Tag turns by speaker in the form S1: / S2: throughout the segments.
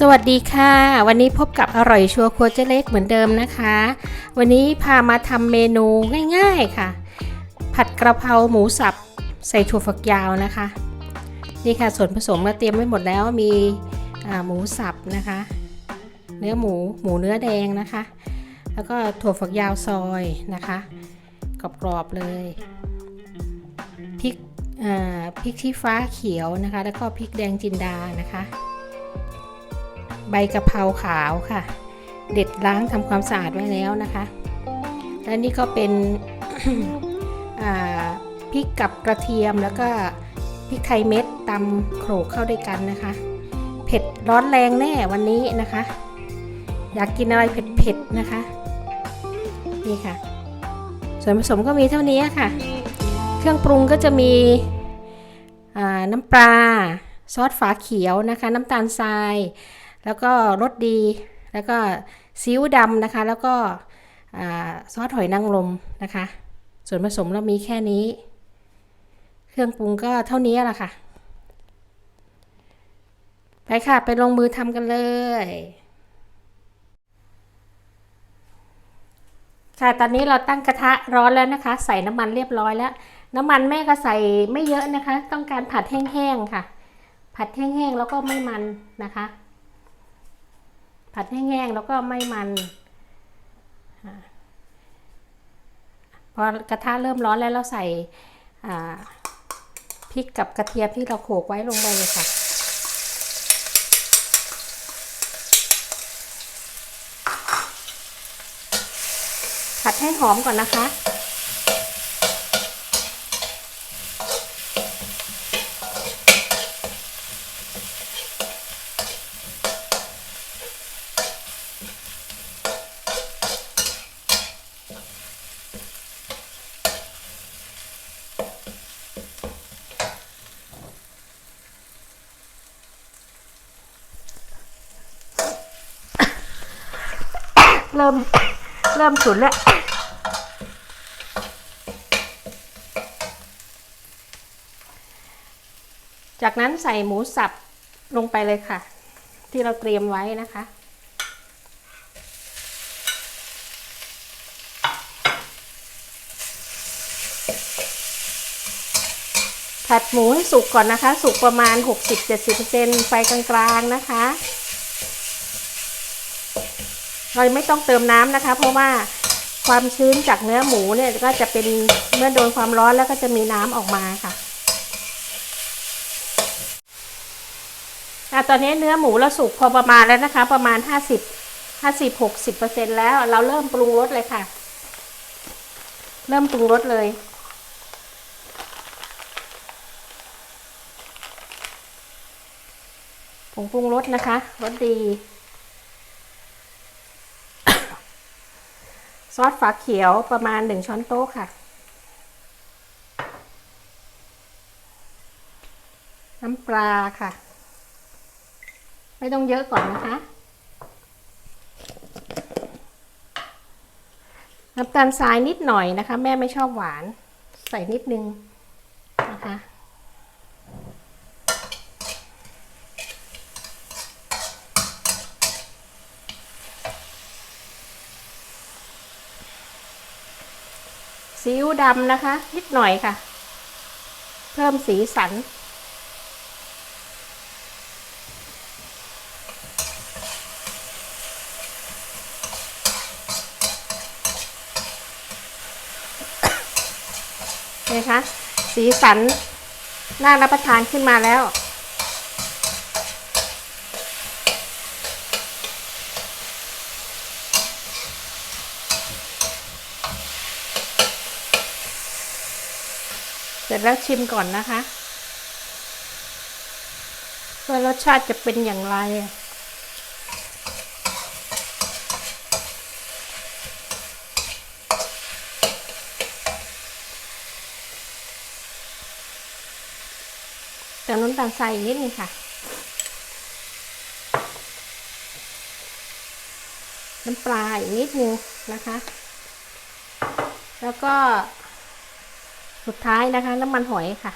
S1: สวัสดีค่ะ วันนี้พบกับอร่อยชัวร์ครัวเจ๊เล็กเหมือนเดิมนะคะ วันนี้พามาทำเมนูง่ายๆค่ะ ผัดกระเพราหมูสับใส่ถั่วฝักยาวนะคะ นี่ค่ะส่วนผสมเราเตรียมไว้หมดแล้วมีหมูสับนะคะ เนื้อหมูหมูเนื้อแดงนะคะ แล้วก็ถั่วฝักยาวซอยนะคะกรอบๆเลยพริกอ่าพริกชี้ฟ้าเขียวนะคะ แล้วก็พริกแดงจินดานะคะ ใบกะเพราขาวค่ะ เด็ดล้างทำความสะอาดไว้แล้วนะคะ และนี่ก็เป็นพริกกับกระเทียมแล้วก็พริกไทยเม็ดตำโขลกเข้าด้วยกันนะคะ เผ็ดร้อนแรงแน่วันนี้นะคะ อยากกินอะไรเผ็ดๆนะคะ นี่ค่ะ ส่วนผสมก็มีเท่านี้ค่ะ เครื่องปรุงก็จะมีน้ำปลาซอสฝาเขียวนะคะ น้ำตาลทราย แล้วก็รสดี แล้วก็ซีอิ๊วดำนะคะ แล้วก็ซอสหอยนางรมนะคะ ส่วนผสมเรามีแค่นี้ เครื่องปรุงก็เท่านี้แหละค่ะ ไปค่ะ ไปลงมือทำกันเลยค่ะตอนนี้เราตั้งกระทะร้อนแล้วนะคะ ใส่น้ำมันเรียบร้อยแล้ว น้ำมันแม่ก็ใส่ไม่เยอะนะคะ ต้องการผัดแห้งๆค่ะ ผัดแห้งๆแล้วก็ไม่มันนะคะ ผัดแห้งๆแล้วก็ไม่มันพอกระทะเริ่มร้อนแล้วเราใส่พริกกับกระเทียมที่เราโขลกไว้ลงไปเลยค่ะ ผัดให้หอมก่อนนะคะ เริ่ม เริ่มฉุนแล้วจากนั้นใส่หมูสับลงไปเลยค่ะ ที่เราเตรียมไว้นะคะ ผัดหมูให้สุกก่อนนะคะ สุกประมาณ 60-70%ไฟกลางๆนะคะ เราไม่ต้องเติมน้ำนะคะ เพราะว่าความชื้นจากเนื้อหมูเนี่ยก็จะเป็นเมื่อโดนความร้อนแล้วก็จะมีน้ำออกมาค่ะอะตอนนี้เนื้อหมูเราสุกพอประมาณแล้วนะคะ ประมาณ 50 50 60เปอร์เซ็นแล้วเราเริ่มปรุงรสเลยค่ะ เริ่มปรุงรสเลย ผงปรุงรสนะคะรสดี ซอสฝาเขียวประมาณหนึ่งช้อนโต๊ะค่ะ น้ำปลาค่ะ ไม่ต้องเยอะก่อนนะคะ น้ำตาลทรายนิดหน่อยนะคะ แม่ไม่ชอบหวาน ใส่นิดนึงนะคะ ซีอิ๊วดำนะคะ นิดหน่อยค่ะ เพิ่มสีสัน นะคะ สีสันน่ารับประทานขึ้นมาแล้ว เสร็จแล้วชิมก่อนนะคะว่ารสชาติจะเป็นอย่างไร เติมน้ำตาลทรายอีกนิดนึงค่ะ น้ำปลาอีกนิดนึงนะคะ แล้วก็ สุดท้ายนะคะ น้ำมันหอยค่ะ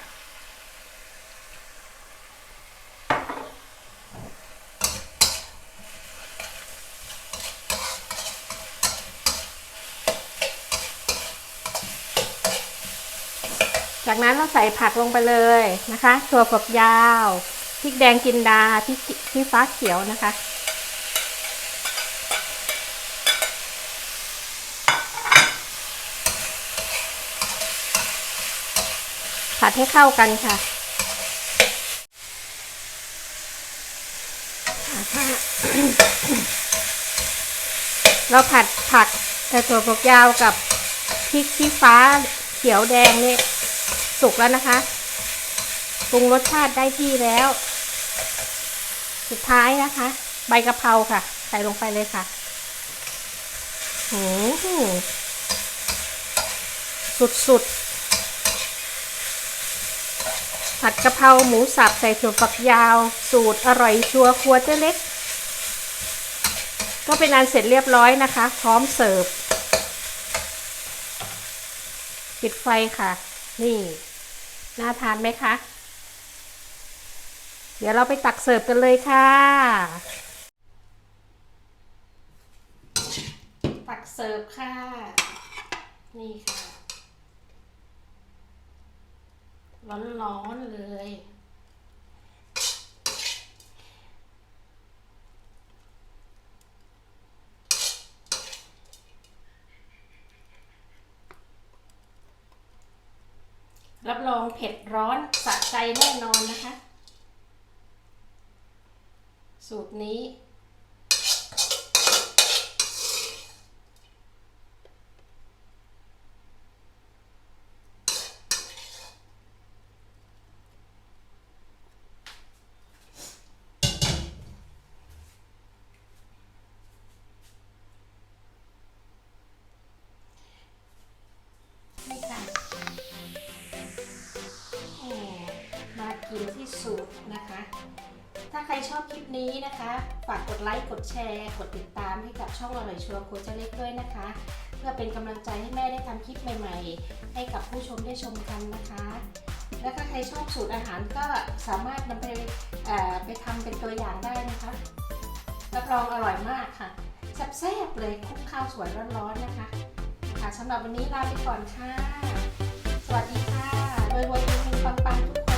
S1: จากนั้นเราใส่ผักลงไปเลยนะคะตัวฝักยาวพริกแดงกินดาพริกฟ้าเขียวนะคะ ผัดให้เข้ากันค่ะอ่าเราผัดผักแต่ถั่วฝักยาวกับพริกชี้ฟ้าเขียวแดงนี่สุกแล้วนะคะปรุงรสชาติได้ที่แล้ว สุดท้ายนะคะ ใบกะเพราค่ะ ใส่ลงไปเลยค่ะหืมสุดๆ ผัดกะเพราหมูสับใส่ถั่วฝักยาว สูตรอร่อยชัวร์ครัวเจ๊เล็ก ก็เป็นอันเสร็จเรียบร้อยนะคะ พร้อมเสิร์ฟปิดไฟค่ะ นี่ น่าทานไหมคะ เดี๋ยวเราไปตักเสิร์ฟกันเลยค่ะ ตักเสิร์ฟค่ะ นี่ค่ะ ร้อนๆเลย รับรองเผ็ดร้อนสะใจแน่นอนนะคะ สูตรนี้ มากินที่สุดนะคะ ถ้าใครชอบคลิปนี้นะคะ ฝากกดไลค์ กดแชร์ กดติดตามให้กับช่องอร่อยชัวร์โคชเล็กด้วยนะคะ เพื่อเป็นกำลังใจให้แม่ได้ทำคลิปใหม่ๆ ให้กับผู้ชมได้ชมกันนะคะ แล้วถ้าใครชอบสูตรอาหารก็สามารถนำไปไปทำเป็นตัวอย่างได้นะคะรับรองอร่อยมากค่ะแซ่บๆเลยคุกข้าวสวยร้อนๆนะคะค่ะสำหรับวันนี้ลาไปก่อนค่ะ สวัสดีค่ะรวยๆเฮงๆปังๆทุกคน